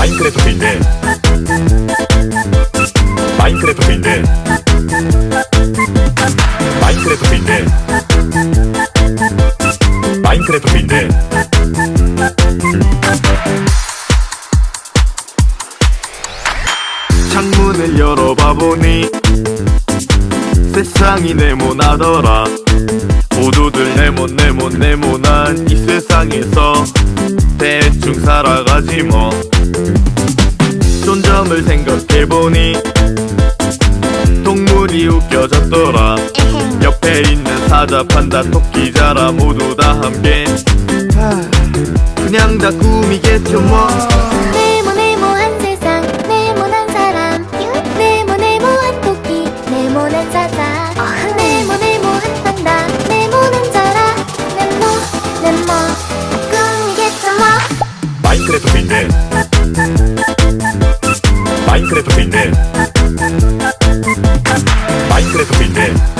마인크래프트인데 마인크래프트인데 마인크래프트인데 마인크래프트인데 창문을 열어봐 보니 세상이 네모나더라. 모두들 네모 네모 네모난 이 세상에서 살아가지 뭐. 존점을 생각해보니 동물이 웃겨졌더라. 옆에 있는 사자 판다 토끼 자라 모두 다 함께. 하, 그냥 다 꿈이겠죠 뭐. 네모네모한 세상 네모난 사람. 네모네모한 토끼 네모난 사자 마인크래프트인데 마인크래프트인데 마인크래프트인데